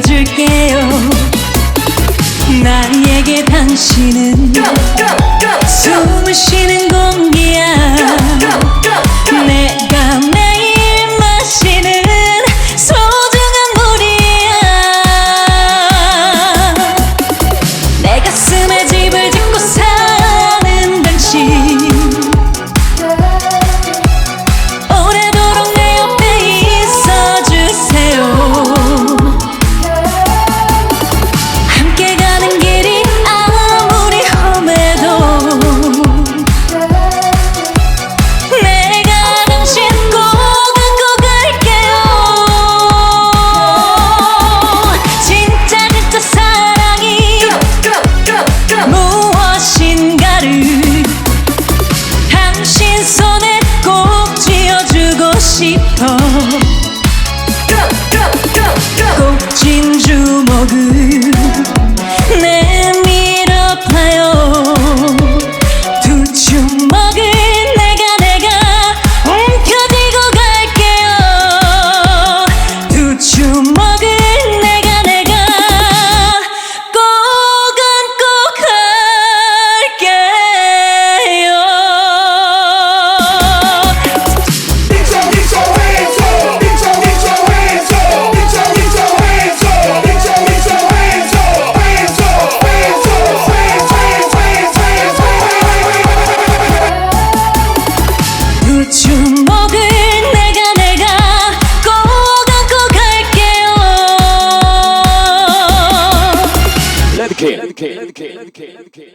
들려줄게요 나에게 당신은 go, go, go, go. 숨을 쉬는 곳 educated.